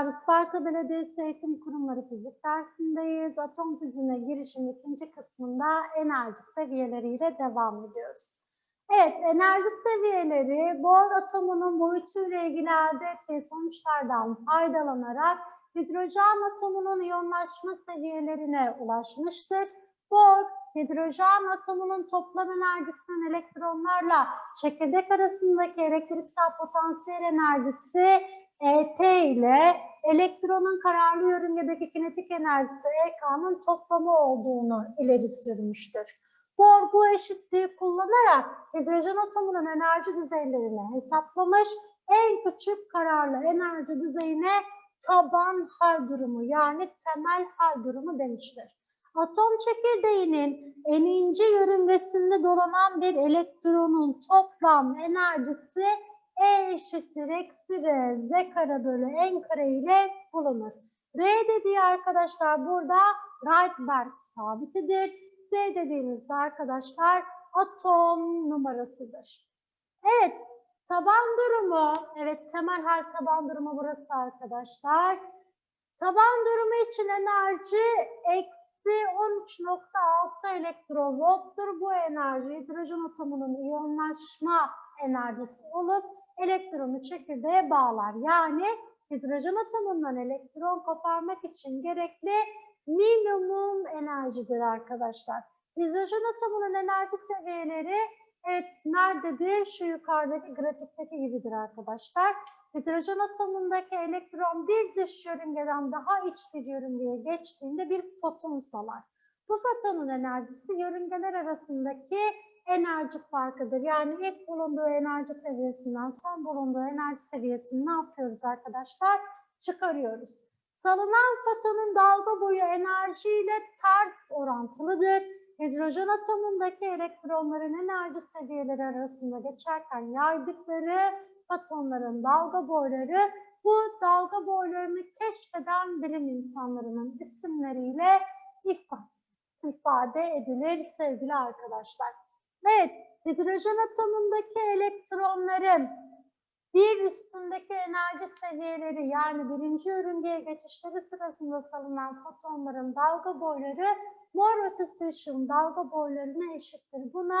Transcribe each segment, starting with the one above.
arkadaşlar, Isparta Belediyesi Eğitim Kurumları Fizik dersindeyiz. Atom fiziğine girişin ikinci kısmında enerji seviyeleriyle devam ediyoruz. Evet, enerji seviyeleri Bohr atomunun boyutuyla ilgili elde ettiği sonuçlardan faydalanarak hidrojen atomunun iyonlaşma seviyelerine ulaşmıştır. Bohr, hidrojen atomunun toplam enerjisinden elektronlarla çekirdek arasındaki elektriksel potansiyel enerjisi ET ile elektronun kararlı yörüngedeki kinetik enerjisi EK'nın toplamı olduğunu ileri sürmüştür. Bohr bu eşitliği kullanarak hidrojen atomunun enerji düzeylerini hesaplamış, en küçük kararlı enerji düzeyine taban hal durumu yani temel hal durumu demiştir. Atom çekirdeğinin eninci yörüngesinde dolanan bir elektronun toplam enerjisi E eşittir eksi R Z kare bölü N kare ile bulunur. R dediği arkadaşlar burada Rydberg sabitidir. Z dediğimizde arkadaşlar atom numarasıdır. Evet, taban durumu, evet temel hal taban durumu burası arkadaşlar. Taban durumu için enerji eksi 13.6 elektrovolttur. Bu enerji hidrojen atomunun iyonlaşma enerjisi olup elektronu çekirdeğe bağlar. Yani hidrojen atomundan elektron koparmak için gerekli minimum enerjidir arkadaşlar. Hidrojen atomunun enerji seviyeleri evet nerededir? Şu yukarıdaki grafikteki gibidir arkadaşlar. Hidrojen atomundaki elektron bir dış yörüngeden daha iç bir yörüngeye geçtiğinde bir foton salar. Bu fotonun enerjisi yörüngeler arasındaki enerji farkıdır. Yani ilk bulunduğu enerji seviyesinden son bulunduğu enerji seviyesini ne yapıyoruz arkadaşlar? Çıkarıyoruz. Salınan fotonun dalga boyu enerjiyle ters orantılıdır. Hidrojen atomundaki elektronların enerji seviyeleri arasında geçerken yaydıkları fotonların dalga boyları bu dalga boylarını keşfeden bilim insanlarının isimleriyle ifade edilir sevgili arkadaşlar. Evet, hidrojen atomundaki elektronların bir üstündeki enerji seviyeleri yani birinci yörüngeye geçişleri sırasında salınan fotonların dalga boyları mor ötesi ışığın dalga boylarına eşittir. Buna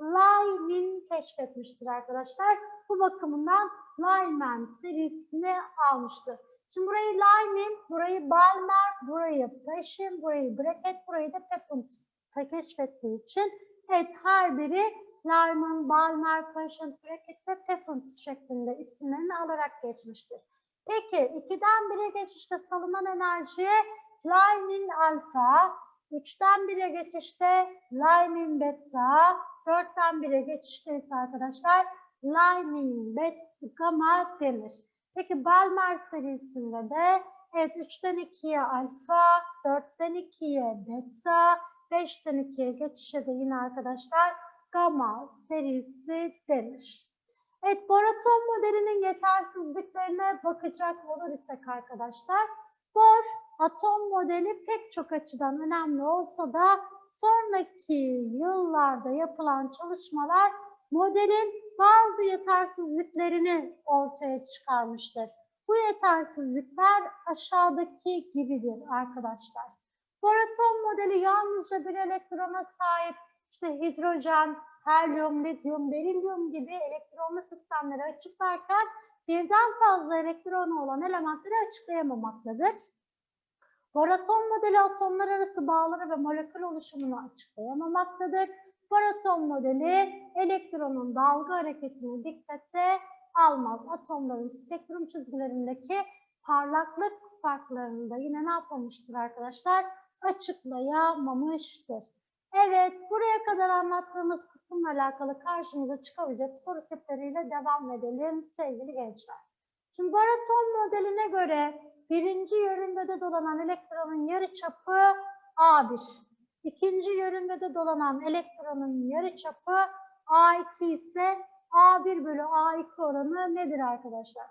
Lyman keşfetmiştir arkadaşlar. Bu bakımından Lyman serisini almıştır. Şimdi burayı Lyman, burayı Balmer, burayı Paschen, burayı Brackett, burayı da Peffent keşfettiği için evet her biri Lyman, Balmer, Paschen, Brackett ve Peffent şeklinde isimlerini alarak geçmiştir. Peki ikiden bire geçişte salınan enerjiye Lyman alfa, üçten 1'e geçişte Lyman beta, dörtten 1'e geçişte ise arkadaşlar Lyman beta gamma denir. Peki Balmer serisinde de evet 3'ten 2'ye alfa, 4'ten 2'ye beta, 5'ten 2'ye geçişe de yine arkadaşlar gamma serisi denir. Evet, Boraton modelinin yetersizliklerine bakacak olur isek arkadaşlar. Bor atom modeli pek çok açıdan önemli olsa da sonraki yıllarda yapılan çalışmalar modelin bazı yetersizliklerini ortaya çıkarmıştır. Bu yetersizlikler aşağıdaki gibidir arkadaşlar. Boraton modeli yalnızca bir elektrona sahip işte hidrojen, helyum, lityum, berilyum gibi elektronlu sistemleri açıklarken birden fazla elektronu olan elementleri açıklayamamaktadır. Boraton modeli atomlar arası bağları ve molekül oluşumunu açıklayamamaktadır. Boraton modeli elektronun dalga hareketini dikkate almaz. Atomların spektrum çizgilerindeki parlaklık farklarını da yine ne yapmamıştır arkadaşlar? Açıklayamamıştır. Evet, buraya kadar anlattığımız kısımla alakalı karşımıza çıkabilecek soru tipleriyle devam edelim sevgili gençler. Şimdi baraton modeline göre birinci yörüngede dolanan elektronun yarıçapı A1. İkinci yörüngede dolanan elektronun yarıçapı A2 ise A1 bölü A2 oranı nedir arkadaşlar?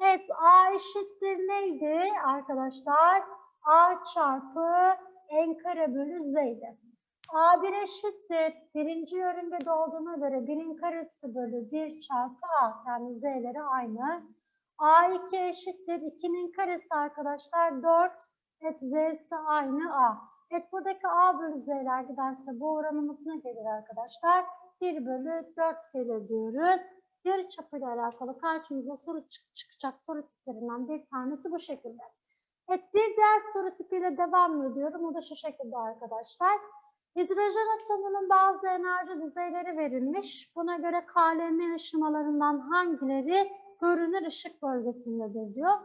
Evet, A eşittir neydi arkadaşlar? A çarpı n kare bölü z'ydi. A1 eşittir. Birinci yörüngede olduğuna göre 1'in karesi bölü 1 çarpı A. Yani z'leri aynı. A2 eşittir 2'nin karesi arkadaşlar 4. Et z'si aynı a. Et buradaki a bölü z'ler giderse bu oranımız ne gelir arkadaşlar? 1 bölü 4 gelir diyoruz. Yarı çapıyla alakalı karşımıza soru çık- çıkacak soru tiplerinden bir tanesi bu şekilde. Evet bir diğer soru tipiyle devam ediyorum. O da şu şekilde arkadaşlar. Hidrojen atomunun bazı enerji düzeyleri verilmiş. Buna göre KLM ışımalarından hangileri görünür ışık bölgesindedir diyor.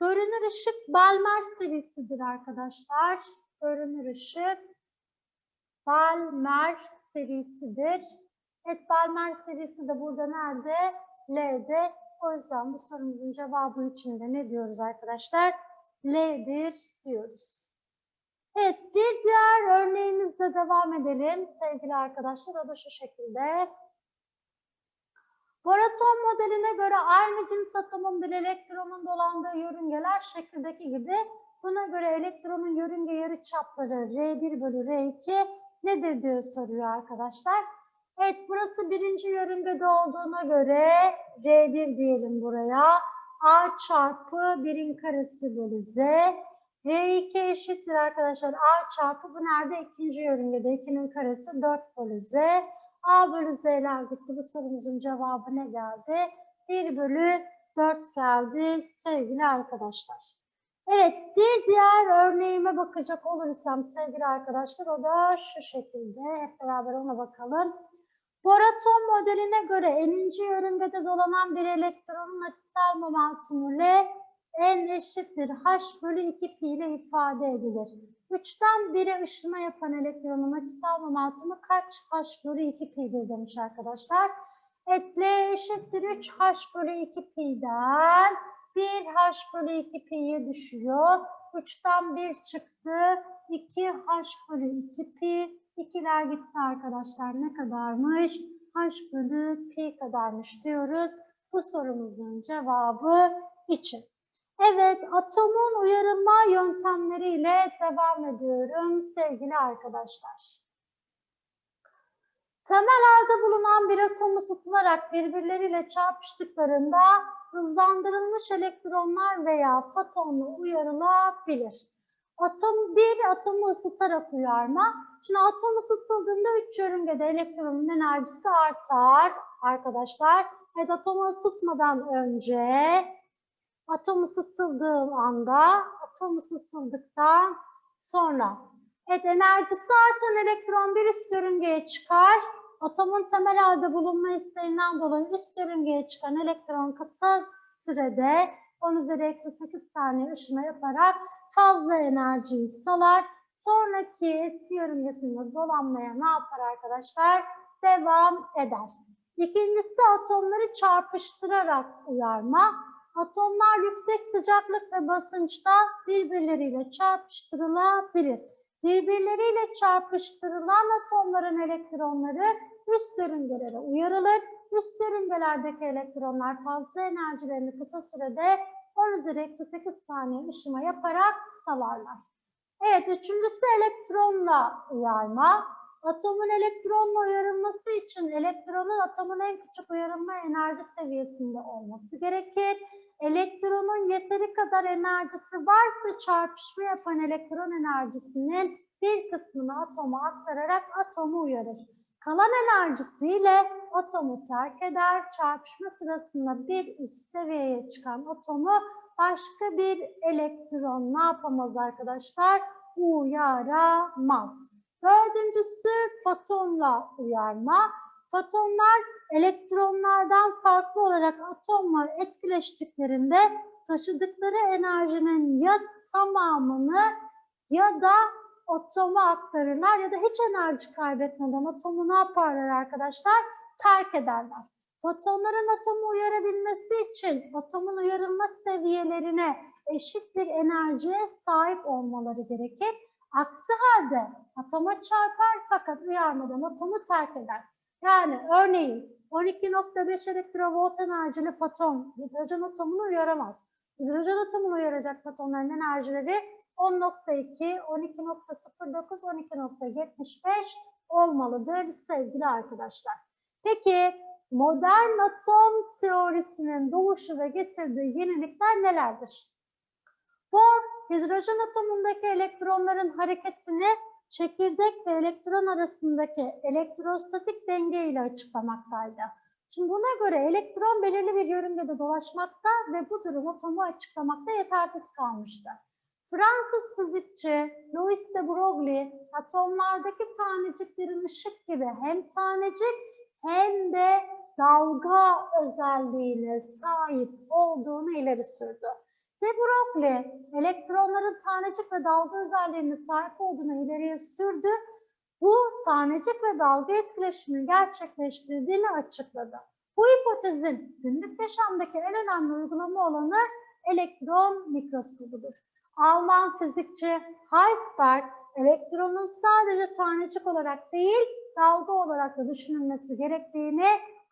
Görünür ışık Balmer serisidir arkadaşlar. Görünür ışık Balmer serisidir. Evet Balmer serisi de burada nerede? L'de. O yüzden bu sorumuzun cevabı içinde ne diyoruz arkadaşlar? L'dir diyoruz. Evet bir diğer örneğimizle devam edelim sevgili arkadaşlar. O da şu şekilde. Boraton modeline göre aynı cins atomun bir elektronun dolandığı yörüngeler şekildeki gibi. Buna göre elektronun yörünge yarıçapları R1 bölü R2 nedir diye soruyor arkadaşlar. Evet burası birinci yörüngede olduğuna göre R1 diyelim buraya. A çarpı 1'in karesi bölü Z. R2 eşittir arkadaşlar. A çarpı bu nerede? İkinci yörüngede 2'nin karesi 4 bölü Z. A bölü Z'ler gitti. Bu sorumuzun cevabı ne geldi? 1 bölü 4 geldi sevgili arkadaşlar. Evet bir diğer örneğime bakacak olursam sevgili arkadaşlar o da şu şekilde. Hep beraber ona bakalım. Boraton modeline göre n'inci yörüngede dolanan bir elektronun açısal momentumu L n eşittir h bölü 2 pi ile ifade edilir. 3'ten 1'e ışınma yapan elektronun açısal momentumu kaç h bölü 2 pi'dir demiş arkadaşlar. Evet L eşittir 3 h bölü 2 pi'den 1 h bölü 2 pi'ye düşüyor. 3'ten 1 çıktı. 2 h bölü 2 pi. 2'ler gitti arkadaşlar. Ne kadarmış? h bölü pi kadarmış diyoruz. Bu sorumuzun cevabı için. Evet, atomun uyarılma yöntemleriyle devam ediyorum sevgili arkadaşlar. Temel halde bulunan bir atom ısıtılarak birbirleriyle çarpıştıklarında hızlandırılmış elektronlar veya fotonla uyarılabilir. Atom bir atomu ısıtarak uyarma. Şimdi atom ısıtıldığında üç yörüngede elektronun enerjisi artar arkadaşlar. Evet atomu ısıtmadan önce atom ısıtıldığı anda, atom ısıtıldıktan sonra. Evet enerjisi artan elektron bir üst yörüngeye çıkar. Atomun temel halde bulunma isteğinden dolayı üst yörüngeye çıkan elektron kısa sürede 10 üzeri eksi 8 saniye ışıma yaparak fazla enerjiyi salar. Sonraki eski yörüngesinde dolanmaya ne yapar arkadaşlar? Devam eder. İkincisi atomları çarpıştırarak uyarma. Atomlar yüksek sıcaklık ve basınçta birbirleriyle çarpıştırılabilir. Birbirleriyle çarpıştırılan atomların elektronları üst yörüngelere uyarılır. Üst yörüngelerdeki elektronlar fazla enerjilerini kısa sürede 10 üzeri eksi 8 saniye ışıma yaparak salarlar. Evet, üçüncüsü elektronla uyarma. Atomun elektronla uyarılması için elektronun atomun en küçük uyarılma enerji seviyesinde olması gerekir. Elektronun yeteri kadar enerjisi varsa çarpışma yapan elektron enerjisinin bir kısmını atoma aktararak atomu uyarır. Kalan enerjisiyle atomu terk eder. Çarpışma sırasında bir üst seviyeye çıkan atomu başka bir elektron ne yapamaz arkadaşlar? Uyaramaz. Dördüncüsü fotonla uyarma. Fotonlar elektronlardan farklı olarak atomla etkileştiklerinde taşıdıkları enerjinin ya tamamını ya da atoma aktarırlar ya da hiç enerji kaybetmeden atomu ne yaparlar arkadaşlar? Terk ederler. Fotonların atomu uyarabilmesi için atomun uyarılma seviyelerine eşit bir enerjiye sahip olmaları gerekir. Aksi halde atoma çarpar fakat uyarmadan atomu terk eder. Yani örneğin 12.5 elektrovolt enerjili foton hidrojen atomunu uyaramaz. Hidrojen atomunu uyaracak fotonların enerjileri 10.2, 12.09, 12.75 olmalıdır sevgili arkadaşlar. Peki modern atom teorisinin doğuşu ve getirdiği yenilikler nelerdir? Bohr, hidrojen atomundaki elektronların hareketini çekirdek ve elektron arasındaki elektrostatik denge ile açıklamaktaydı. Şimdi buna göre elektron belirli bir yörüngede dolaşmakta ve bu durum atomu açıklamakta yetersiz kalmıştı. Fransız fizikçi Louis de Broglie atomlardaki taneciklerin ışık gibi hem tanecik hem de dalga özelliğine sahip olduğunu ileri sürdü. De Broglie elektronların tanecik ve dalga özelliğine sahip olduğunu ileriye sürdü. Bu tanecik ve dalga etkileşimini gerçekleştirdiğini açıkladı. Bu hipotezin günlük yaşamdaki en önemli uygulama alanı elektron mikroskobudur. Alman fizikçi Heisenberg elektronun sadece tanecik olarak değil dalga olarak da düşünülmesi gerektiğini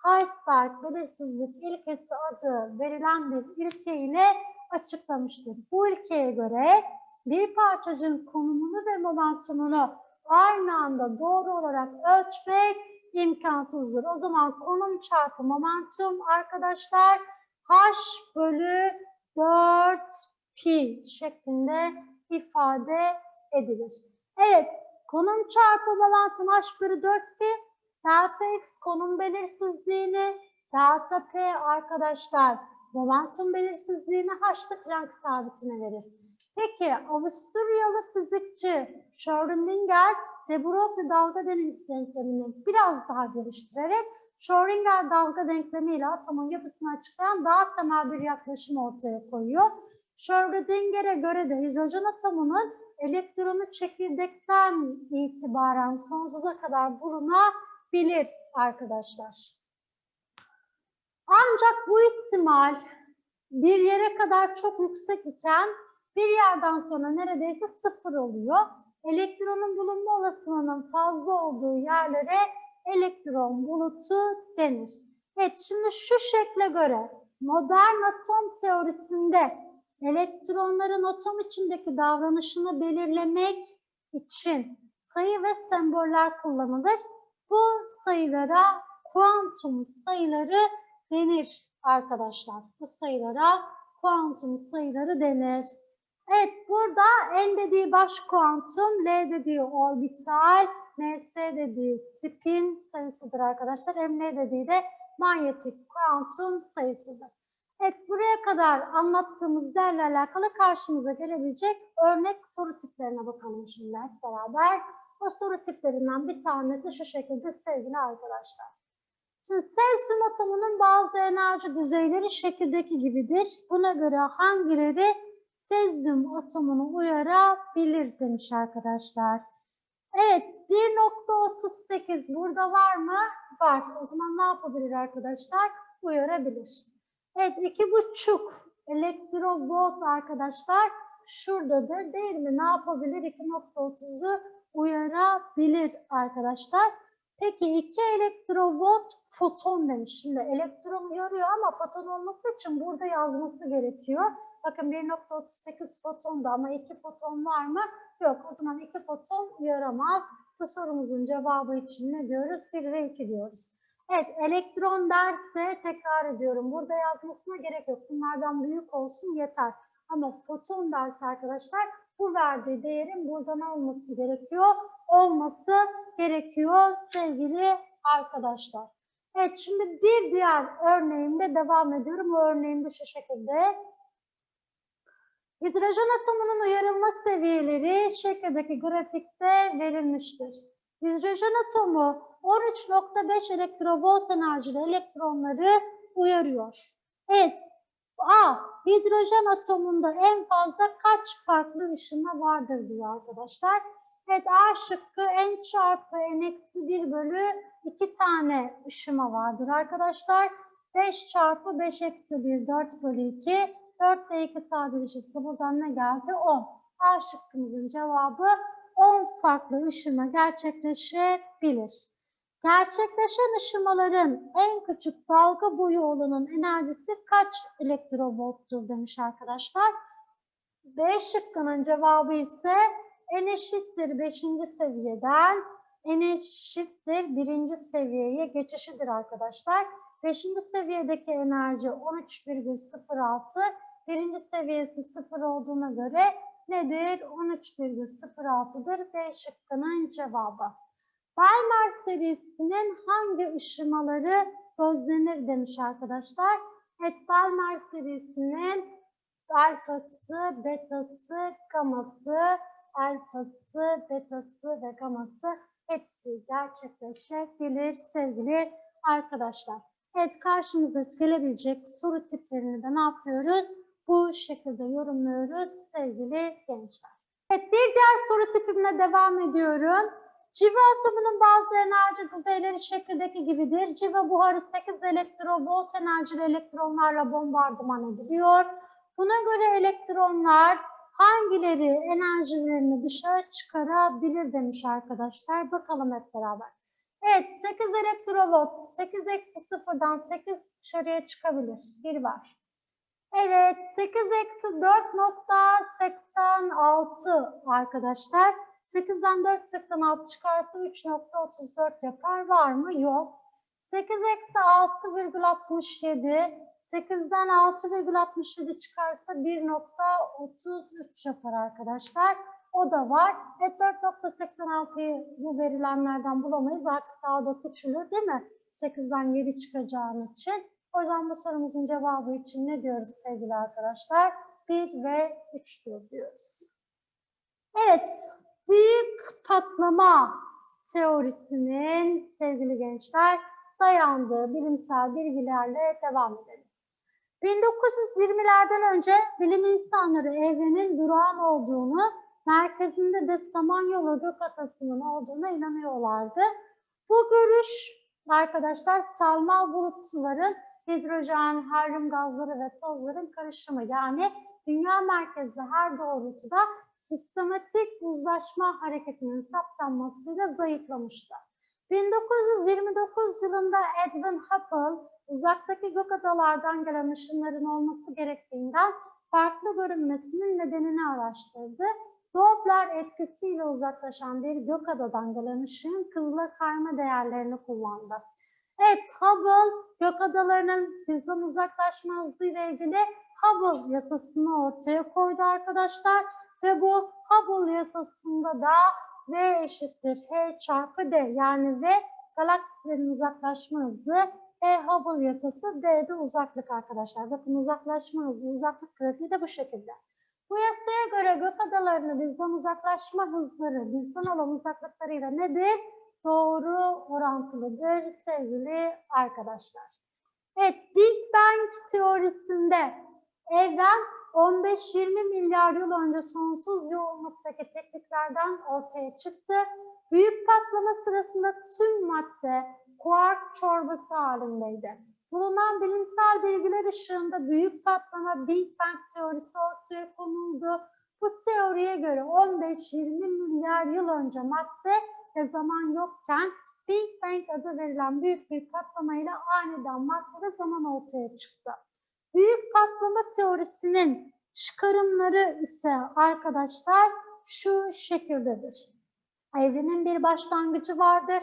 Heisenberg belirsizlik ilkesi adı verilen bir ilke ile açıklamıştır. Bu ilkeye göre bir parçacığın konumunu ve momentumunu aynı anda doğru olarak ölçmek imkansızdır. O zaman konum çarpı momentum arkadaşlar h bölü 4 pi şeklinde ifade edilir. Evet, konum çarpı momentum h bölü 4 pi, delta x konum belirsizliğini, delta p arkadaşlar momentum belirsizliğini h'lı Planck sabitine verir. Peki Avusturyalı fizikçi Schrödinger de Broglie dalga denklemini biraz daha geliştirerek Schrödinger dalga denklemi ile atomun yapısını açıklayan daha temel bir yaklaşım ortaya koyuyor. Schrödinger'e göre de hidrojen atomunun elektronu çekirdekten itibaren sonsuza kadar bulunabilir arkadaşlar. Ancak bu ihtimal bir yere kadar çok yüksek iken bir yerden sonra neredeyse sıfır oluyor. Elektronun bulunma olasılığının fazla olduğu yerlere elektron bulutu denir. Evet şimdi şu şekle göre modern atom teorisinde elektronların atom içindeki davranışını belirlemek için sayı ve semboller kullanılır. Bu sayılara kuantum sayıları denir arkadaşlar. Bu sayılara kuantum sayıları denir. Evet burada n dediği baş kuantum, l dediği orbital, ms dediği spin sayısıdır arkadaşlar. m dediği de manyetik kuantum sayısıdır. Evet buraya kadar anlattığımız değerle alakalı karşımıza gelebilecek örnek soru tiplerine bakalım şimdi hep beraber. O soru tiplerinden bir tanesi şu şekilde sevgili arkadaşlar. Şimdi selyum atomunun bazı enerji düzeyleri şekildeki gibidir. Buna göre hangileri sezyum atomunu uyarabilir demiş arkadaşlar. Evet 1.38 burada var mı? Var. O zaman ne yapabilir arkadaşlar? Uyarabilir. Evet iki buçuk elektrovolt arkadaşlar şuradadır değil mi? Ne yapabilir? 2.30'u uyarabilir arkadaşlar. Peki 2 elektrovolt foton demiş. Şimdi elektron uyarıyor ama foton olması için burada yazması gerekiyor. Bakın 1.38 foton da ama 2 foton var mı? Yok. O zaman 2 foton uyaramaz. Bu sorumuzun cevabı için ne diyoruz? 1 ve 2 diyoruz. Evet, elektron derse tekrar ediyorum. Burada yazmasına gerek yok. Bunlardan büyük olsun yeter. Ama foton derse arkadaşlar bu verdiği değerin buradan olması gerekiyor. Olması gerekiyor sevgili arkadaşlar. Evet şimdi bir diğer örneğimde devam ediyorum. O örneğimde şu şekilde. Hidrojen atomunun uyarılma seviyeleri şekildeki grafikte verilmiştir. Hidrojen atomu 13.5 elektrovolt enerjili elektronları uyarıyor. Evet, A. Hidrojen atomunda en fazla kaç farklı ışınma vardır diyor arkadaşlar. Evet A şıkkı n çarpı n eksi 1 bölü 2 tane ışıma vardır arkadaşlar. 5 çarpı 5 eksi 1 4 bölü 2. 4 ile 2 sadeleşirse buradan ne geldi? 10. A şıkkımızın cevabı 10 farklı ışıma gerçekleşebilir. Gerçekleşen ışımaların en küçük dalga boyu olanın enerjisi kaç elektrovolttur demiş arkadaşlar. B şıkkının cevabı ise n eşittir 5. seviyeden n eşittir 1. seviyeye geçişidir arkadaşlar. Beşinci seviyedeki enerji 13,06. Birinci seviyesi 0 olduğuna göre nedir? 13,06'dır. B şıkkının cevabı. Balmer serisinin hangi ışımaları gözlenir demiş arkadaşlar. Evet, Balmer serisinin alfası, betası, gaması, alfası, betası ve gaması hepsi gerçekleşebilir sevgili arkadaşlar. Evet karşımıza gelebilecek soru tiplerini de ne yapıyoruz? Bu şekilde yorumluyoruz sevgili gençler. Evet bir diğer soru tipimle devam ediyorum. Civa atomunun bazı enerji düzeyleri şekildeki gibidir. Civa buharı 8 elektrovolt enerjili elektronlarla bombardıman ediliyor. Buna göre elektronlar hangileri enerjilerini dışarı çıkarabilir demiş arkadaşlar. Bakalım hep beraber. Evet 8 elektrovolt 8 eksi 0'dan 8 dışarıya çıkabilir. Bir var. Evet 8 eksi 4.86 arkadaşlar. 8'den 4.86 çıkarsa 3.34 yapar. Var mı? Yok. 8 eksi 6,67 8'den 6,67 çıkarsa 1.33 yapar arkadaşlar. O da var. Evet 4.86'yı bu verilenlerden bulamayız. Artık daha da küçülür değil mi? 8'den 7 çıkacağın için. O yüzden bu sorumuzun cevabı için ne diyoruz sevgili arkadaşlar? 1 ve 3'tür diyoruz. Evet, büyük patlama teorisinin sevgili gençler dayandığı bilimsel bilgilerle devam edelim. 1920'lerden önce bilim insanları evrenin durağan olduğunu, merkezinde de Samanyolu gökatasının olduğuna inanıyorlardı. Bu görüş arkadaşlar sarmal bulutların hidrojen, helyum gazları ve tozların karışımı yani dünya merkezli her doğrultuda sistematik uzlaşma hareketinin saptanmasıyla zayıflamıştı. 1929 yılında Edwin Hubble uzaktaki gök adalardan gelen ışınların olması gerektiğinden farklı görünmesinin nedenini araştırdı. Doppler etkisiyle uzaklaşan bir gök adadan gelen ışığın kızıla kayma değerlerini kullandı. Evet, Hubble gök adalarının bizden uzaklaşma hızıyla ilgili Hubble yasasını ortaya koydu arkadaşlar. Ve bu Hubble yasasında da V eşittir H çarpı D yani V galaksilerin uzaklaşma hızı E Hubble yasası D'de uzaklık arkadaşlar. Bakın uzaklaşma hızı, uzaklık grafiği de bu şekilde. Bu yasaya göre gök adalarının bizden uzaklaşma hızları, bizden olan uzaklıklarıyla nedir? Doğru orantılıdır sevgili arkadaşlar. Evet, Big Bang teorisinde evren 15-20 milyar yıl önce sonsuz yoğunluktaki tekniklerden ortaya çıktı. Büyük patlama sırasında tüm madde kuark çorbası halindeydi. Bulunan bilimsel bilgiler ışığında büyük patlama Big Bang teorisi ortaya konuldu. Bu teoriye göre 15-20 milyar yıl önce madde ve zaman yokken Big Bang adı verilen büyük bir patlamayla aniden madde ve zaman ortaya çıktı. Büyük patlama teorisinin çıkarımları ise arkadaşlar şu şekildedir. Evrenin bir başlangıcı vardır.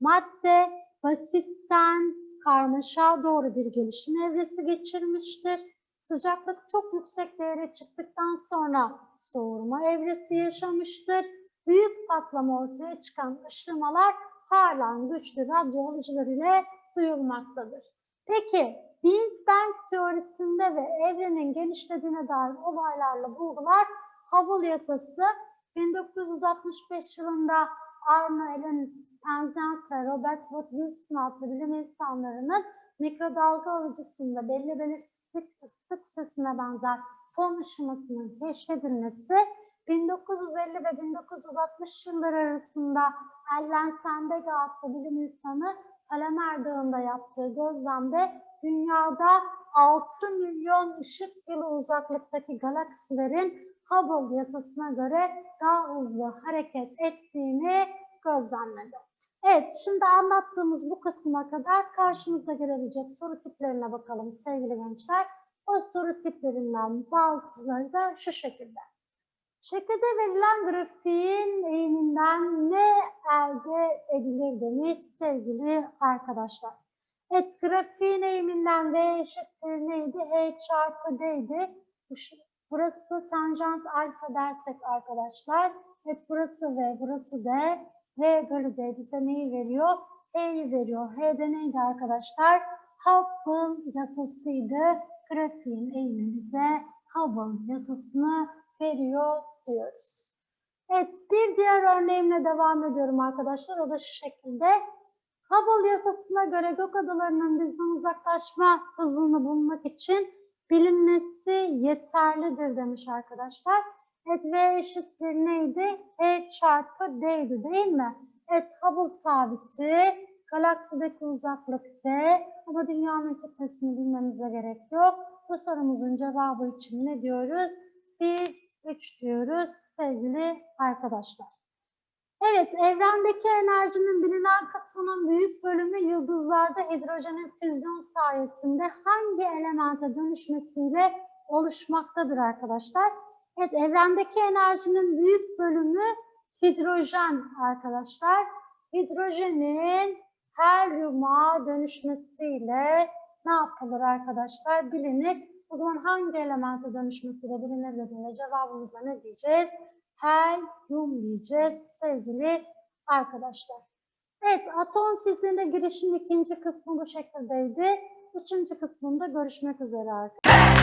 Madde basitten karmaşa doğru bir gelişim evresi geçirmiştir. Sıcaklık çok yüksek değere çıktıktan sonra soğurma evresi yaşamıştır. Büyük patlama ortaya çıkan ışımalar halen güçlü radyo alıcılar ile duyulmaktadır. Peki Big Bang teorisinde ve evrenin genişlediğine dair olaylarla bulgular Hubble yasası 1965 yılında Arno Allen Penzias ve Robert Wood Wilson adlı bilim insanlarının mikrodalga alıcısında belli belirsizlik ıslık sesine benzer fon ışımasının keşfedilmesi 1950 ve 1960 yılları arasında Ellen Sandega adlı bilim insanı Palamer Dağı'nda yaptığı gözlemde dünyada 6 milyon ışık yılı uzaklıktaki galaksilerin Hubble yasasına göre daha hızlı hareket ettiğini gözlemledi. Evet, şimdi anlattığımız bu kısma kadar karşımıza gelebilecek soru tiplerine bakalım sevgili gençler. O soru tiplerinden bazıları da şu şekilde. Şekilde verilen grafiğin eğiminden ne elde edilir demiş sevgili arkadaşlar. Evet grafiğin eğiminden V eşittir neydi? H çarpı D'ydi. Burası tanjant alfa dersek arkadaşlar. Evet burası V, burası D. V bölü D bize neyi veriyor? H'yi veriyor. H de neydi arkadaşlar? Hubble yasasıydı. Grafiğin eğimi bize Hubble yasasını veriyor diyoruz. Evet bir diğer örneğimle devam ediyorum arkadaşlar. O da şu şekilde. Hubble yasasına göre gök adalarının bizden uzaklaşma hızını bulmak için bilinmesi yeterlidir demiş arkadaşlar. Evet V eşittir neydi? E çarpı D'ydi değil mi? Evet Hubble sabiti galaksideki uzaklık D ama dünyanın kütlesini bilmemize gerek yok. Bu sorumuzun cevabı için ne diyoruz? 1, 3 diyoruz sevgili arkadaşlar. Evet, evrendeki enerjinin bilinen kısmının büyük bölümü yıldızlarda hidrojenin füzyon sayesinde hangi elemente dönüşmesiyle oluşmaktadır arkadaşlar? Evet, evrendeki enerjinin büyük bölümü hidrojen arkadaşlar. Hidrojenin helyuma dönüşmesiyle ne yapılır arkadaşlar? Bilinir. O zaman hangi elemente dönüşmesiyle bilinir dediğinde cevabımıza ne diyeceğiz? Helyum diyeceğiz sevgili arkadaşlar. Evet, atom fiziğine girişin ikinci kısmı bu şekildeydi. Üçüncü kısmında görüşmek üzere arkadaşlar.